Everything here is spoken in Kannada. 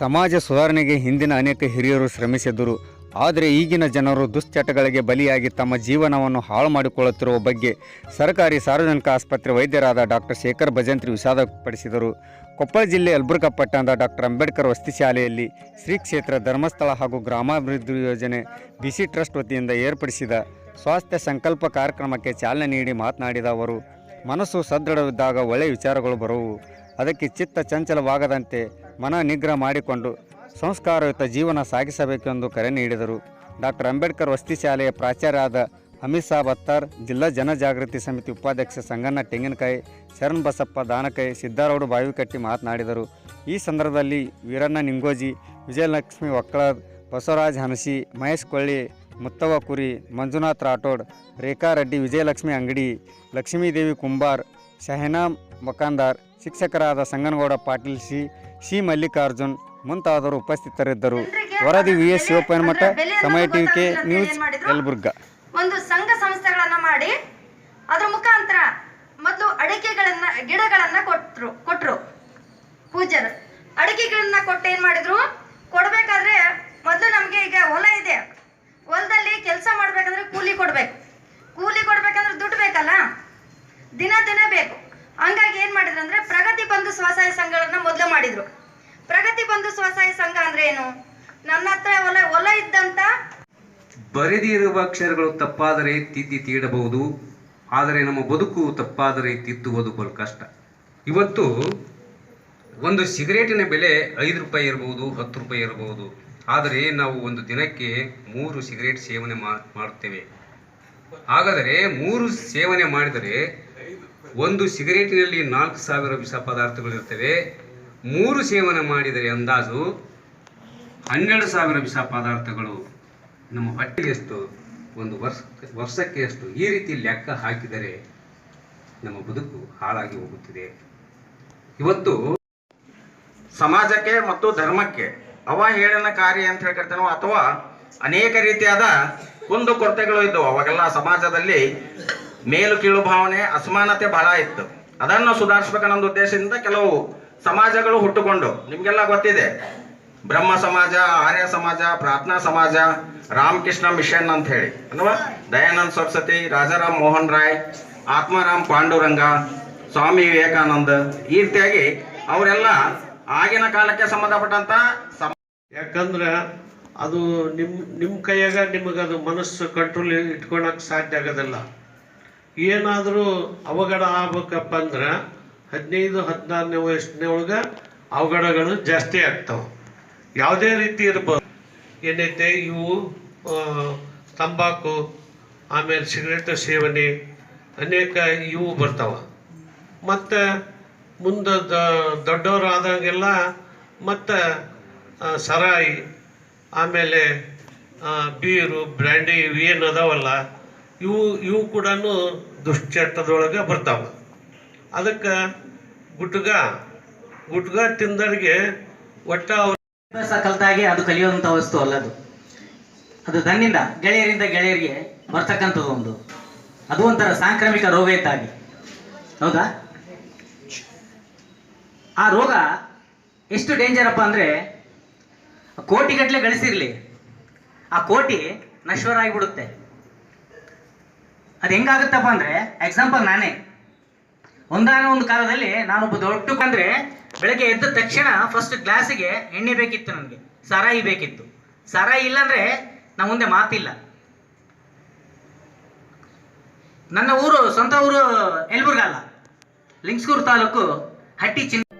ಸಮಾಜ ಸುಧಾರಣೆಗೆ ಹಿಂದಿನ ಅನೇಕ ಹಿರಿಯರು ಶ್ರಮಿಸಿದ್ದರು. ಆದರೆ ಈಗಿನ ಜನರು ದುಶ್ಚಟಗಳಿಗೆ ಬಲಿಯಾಗಿ ತಮ್ಮ ಜೀವನವನ್ನು ಹಾಳು ಮಾಡಿಕೊಳ್ಳುತ್ತಿರುವ ಬಗ್ಗೆ ಸರ್ಕಾರಿ ಸಾರ್ವಜನಿಕ ಆಸ್ಪತ್ರೆ ವೈದ್ಯರಾದ ಡಾಕ್ಟರ್ ಶೇಖರ್ ಭಜಂತ್ರಿ ವಿಷಾದ ವ್ಯಕ್ತಪಡಿಸಿದರು ಕೊಪ್ಪಳ ಜಿಲ್ಲೆ ಯಲಬುರ್ಗಾ ಪಟ್ಟಣದ ಡಾಕ್ಟರ್ ಅಂಬೇಡ್ಕರ್ ವಸತಿ ಶಾಲೆಯಲ್ಲಿ ಶ್ರೀ ಕ್ಷೇತ್ರ ಧರ್ಮಸ್ಥಳ ಹಾಗೂ ಗ್ರಾಮಾಭಿವೃದ್ಧಿ ಯೋಜನೆ ಬಿಸಿ ಟ್ರಸ್ಟ್ ವತಿಯಿಂದ ಏರ್ಪಡಿಸಿದ ಸ್ವಾಸ್ಥ್ಯ ಸಂಕಲ್ಪ ಕಾರ್ಯಕ್ರಮಕ್ಕೆ ಚಾಲನೆ ನೀಡಿ ಮಾತನಾಡಿದ ಅವರು, ಮನಸ್ಸು ಸದೃಢವಿದ್ದಾಗ ಒಳ್ಳೆಯ ವಿಚಾರಗಳು ಬರುವು. ಅದಕ್ಕೆ ಚಿತ್ತ ಚಂಚಲವಾಗದಂತೆ ಮನ ನಿಗ್ರಹ ಮಾಡಿಕೊಂಡು ಸಂಸ್ಕಾರಯುತ ಜೀವನ ಸಾಗಿಸಬೇಕೆಂದು ಕರೆ ನೀಡಿದರು. ಡಾಕ್ಟರ್ ಅಂಬೇಡ್ಕರ್ ವಸತಿ ಶಾಲೆಯ ಪ್ರಾಚಾರ್ಯರಾದ ಅಮಿತ್ ಸಾಬ್ ಅತ್ತಾರ್ ಜಿಲ್ಲಾ ಜನಜಾಗೃತಿ ಸಮಿತಿ ಉಪಾಧ್ಯಕ್ಷ ಸಂಗಣ್ಣ ತೆಂಗಿನಕಾಯಿ, ಶರಣ್ ಬಸಪ್ಪ ದಾನಕೈ ಸಿದ್ದಾರೌಡು ಬಾವಿಕಟ್ಟಿ ಮಾತನಾಡಿದರು. ಈ ಸಂದರ್ಭದಲ್ಲಿ ವೀರಣ್ಣ ನಿಂಗೋಜಿ, ವಿಜಯಲಕ್ಷ್ಮಿ ಒಕ್ಕಳದ್, ಬಸವರಾಜ್ ಹನಸಿ, ಮಹೇಶ್ ಕೊಳ್ಳಿ ಮುತ್ತವ ಕುರಿ, ಮಂಜುನಾಥ್ ರಾಠೋಡ್, ರೇಖಾ ರೆಡ್ಡಿ, ವಿಜಯಲಕ್ಷ್ಮಿ ಅಂಗಡಿ, ಲಕ್ಷ್ಮೀದೇವಿ ಕುಂಬಾರ್ ಶಹನಾ ಮಕಾಂದಾರ್ ಶಿಕ್ಷಕರಾದ ಸಂಗನಗೌಡ ಪಾಟೀಲ್ ಸಿ ಸಿ ಮಲ್ಲಿಕಾರ್ಜುನ್ ಮುಂತಾದವರು ಉಪಸ್ಥಿತರಿದ್ದರು. ವರದಿ ವಿ ಎಸ್ ಶಿವಪ್ಪನಮಠ ಸಮಯ ಟಿವಿಕೆ ನ್ಯೂಸ್, ಯಲಬುರ್ಗ. ಒಂದು ಸಂಘ ಸಂಸ್ಥೆಗಳನ್ನ ಮಾಡಿ, ಅದ್ರ ಮುಖಾಂತರ ಮೊದಲು ಅಡಿಕೆಗಳನ್ನ, ಗಿಡಗಳನ್ನ ಕೊಟ್ರು ಕೊಟ್ರು ಪೂಜರು ಅಡಿಕೆಗಳನ್ನ ಕೊಟ್ಟ ಏನ್ ಮಾಡಿದ್ರು, ಕೊಡ್ಬೇಕಾದ್ರೆ ಮೊದಲು ನಮ್ಗೆ ಈಗ ಹೊಲ ಇದೆ. ಹೊಲದಲ್ಲಿ ಕೆಲಸ ಮಾಡ್ಬೇಕಂದ್ರೆ ಕೂಲಿ ಕೊಡ್ಬೇಕು ಕೂಲಿ ಕೊಡ್ಬೇಕಂದ್ರೆ ದುಡ್ಡು ಬೇಕಲ್ಲ ದಿನ ದಿನ ಬೇಕು ಹಂಗಾಗಿ ಏನ್ ಮಾಡಿದ್ರು ಅಂದ್ರೆ ಪ್ರಗತಿ ಬಂಧು ಸ್ವಸಹಾಯ ಸಂಘಗಳನ್ನ ಮೊದಲು ಮಾಡಿದ್ರು ಪ್ರಗತಿ ಬಂಧು ಸ್ವಸಹಾಯ ಸಂಘ ಅಂದ್ರೆ ಏನು? ನನ್ನ ಹತ್ರ ಹೊಲ ಹೊಲ ಇದ್ದಂತ ಬರೆದಿರುವ ಅಕ್ಷರಗಳು ತಪ್ಪಾದರೆ ತಿದ್ದಿ ತೀಡಬಹುದು, ಆದರೆ ನಮ್ಮ ಬದುಕು ತಪ್ಪಾದರೆ ತಿದ್ದುವುದು ಬಲು ಕಷ್ಟ. ಇವತ್ತು ಒಂದು ಸಿಗರೇಟಿನ ಬೆಲೆ ಐದು ರೂಪಾಯಿ ಇರಬಹುದು ಹತ್ತು ರೂಪಾಯಿ ಇರಬಹುದು ಆದರೆ ನಾವು ಒಂದು ದಿನಕ್ಕೆ ಮೂರು ಸಿಗರೇಟ್ ಸೇವನೆ ಮಾಡುತ್ತೇವೆ ಹಾಗಾದರೆ ಮೂರು ಸೇವನೆ ಮಾಡಿದರೆ ಒಂದು ಸಿಗರೇಟಿನಲ್ಲಿ ನಾಲ್ಕು ಸಾವಿರ ವಿಷ ಪದಾರ್ಥಗಳಿರ್ತವೆ ಮೂರು ಸೇವನೆ ಮಾಡಿದರೆ ಅಂದಾಜು ಹನ್ನೆರಡು ಸಾವಿರ ವಿಷ ಪದಾರ್ಥಗಳು ನಮ್ಮ ಹೊಟ್ಟೆಗೆ ಎಷ್ಟು, ಒಂದು ವರ್ಷ, ವರ್ಷಕ್ಕೆ ಎಷ್ಟು? ಈ ರೀತಿ ಲೆಕ್ಕ ಹಾಕಿದರೆ ನಮ್ಮ ಬದುಕು ಹಾಳಾಗಿ ಹೋಗುತ್ತಿದೆ. ಇವತ್ತು ಸಮಾಜಕ್ಕೆ ಮತ್ತು ಧರ್ಮಕ್ಕೆ ಅವಹೇಳನಕಾರಿ ಅಂತ ಹೇಳ್ಕೊಳ್ತಾನೋ ಅಥವಾ ಅನೇಕ ರೀತಿಯಾದ ಕುಂದು ಕೊರತೆಗಳು ಇದ್ದವು. ಅವಾಗೆಲ್ಲ ಸಮಾಜದಲ್ಲಿ ಮೇಲು ಕೀಳು ಭಾವನೆ, ಅಸಮಾನತೆ ಬಹಳ ಇತ್ತು. ಅದನ್ನು ಸುಧಾರಿಸ್ಬೇಕನ್ನೋ ಉದ್ದೇಶದಿಂದ ಕೆಲವು ಸಮಾಜಗಳು ಹುಟ್ಟುಕೊಂಡು, ನಿಮ್ಗೆಲ್ಲ ಗೊತ್ತಿದೆ. ಬ್ರಹ್ಮ ಸಮಾಜ, ಆರ್ಯ ಸಮಾಜ, ಪ್ರಾರ್ಥನಾ ಸಮಾಜ, ರಾಮಕೃಷ್ಣ ಮಿಷನ್ ಅಂತ ಹೇಳಿ. ಅಲ್ವಾ? ದಯಾನಂದ ಸರಸ್ವತಿ, ರಾಜಾರಾಮ್ ಮೋಹನ್ ರಾಯ್, ಆತ್ಮಾರಾಮ್ ಪಾಂಡುರಂಗ, ಸ್ವಾಮಿ ವಿವೇಕಾನಂದ, ಈ ರೀತಿಯಾಗಿ ಅವರೆಲ್ಲ ಆಗಿನ ಕಾಲಕ್ಕೆ ಸಂಬಂಧಪಟ್ಟಂತ ಯಾಕಂದ್ರೆ ಅದು ನಿಮ್ಮ ನಿಮ್ಮ ಕೈಯಾಗ ಅದು ಮನಸ್ಸು ಕಂಟ್ರೋಲ್ ಇಟ್ಕೊಳಕ್ಕೆ ಸಾಧ್ಯ ಆಗೋದಿಲ್ಲ. ಏನಾದರೂ ಅವಘಡ ಆಗ್ಬೇಕಪ್ಪ ಅಂದ್ರೆ ಹದಿನೈದು, ಹದಿನಾರನೇ ವಯಸ್ಸಿನ ಒಳಗೆ ಅವಘಡಗಳು ಜಾಸ್ತಿ ಆಗ್ತಾವೆ. ಯಾವುದೇ ರೀತಿ ಇರ್ಬೋದು. ಏನೈತೆ? ಇವು ತಂಬಾಕು, ಆಮೇಲೆ ಸಿಗರೇಟ್ ಸೇವನೆ, ಅನೇಕ ಇವು ಬರ್ತಾವ. ಮತ್ತು ಮುಂದೆ ದೊಡ್ಡವರಾದಾಗೆಲ್ಲ ಮತ್ತು ಸರಾಯಿ, ಆಮೇಲೆ ಬೀರು, ಬ್ರ್ಯಾಂಡಿ ಇವು ಏನು ಅದಾವಲ್ಲ, ಇವು ಇವು ಕೂಡ ದುಶ್ಚಟದೊಳಗೆ ಬರ್ತಾವೆ. ಅದಕ್ಕೆ ಗುಟ್ಗ ಗುಟ್ಗ ತಿಂದರಿಗೆ ಒಟ್ಟ ಕಲ್ತಾಗೆ ಅದು ಕಲಿಯುವಂಥ ವಸ್ತು ಅಲ್ಲದು. ಅದು ತನ್ನಿಂದ ಗೆಳೆಯರಿಂದ ಗೆಳೆಯರಿಗೆ ಬರ್ತಕ್ಕಂಥದ್ದು ಒಂದು. ಅದು ಒಂಥರ ಸಾಂಕ್ರಾಮಿಕ ರೋಗ ಇದ್ದಾಗಿ. ಹೌದಾ? ಆ ರೋಗ ಎಷ್ಟು ಡೇಂಜರಪ್ಪ ಅಂದರೆ ಕೋಟಿಗಟ್ಟಲೆ ಗಳಿಸಿರ್ಲಿ. ಆ ಕೋಟಿ ನಶ್ವರ ಆಗಿಬಿಡುತ್ತೆ. ಅದು ಹೆಂಗಾಗುತ್ತಪ್ಪ ಅಂದರೆ ಎಕ್ಸಾಂಪಲ್ ನಾನೇ. ಒಂದಾನ ಒಂದು ಕಾಲದಲ್ಲಿ ನಾನೊಬ್ಬ ದೊಡ್ಡ ಅಂದ್ರೆ ಬೆಳಗ್ಗೆ ಎದ್ದ ತಕ್ಷಣ ಫಸ್ಟ್ ಗ್ಲಾಸಿಗೆ ಎಣ್ಣೆ ಬೇಕಿತ್ತು ನನಗೆ. ಸಾರಾಯಿ ಬೇಕಿತ್ತು. ಸಾರಾಯಿ ಇಲ್ಲಾಂದ್ರೆ ನಾ ಮುಂದೆ ಮಾತಿಲ್ಲ. ನನ್ನ ಊರು, ಸ್ವಂತ ಊರು ಯಲಬುರ್ಗ ಅಲ್ಲ ಲಿಂಗ್ಸ್ಕೂರು ತಾಲೂಕು ಹಟ್ಟಿ ಚಿನ್ನ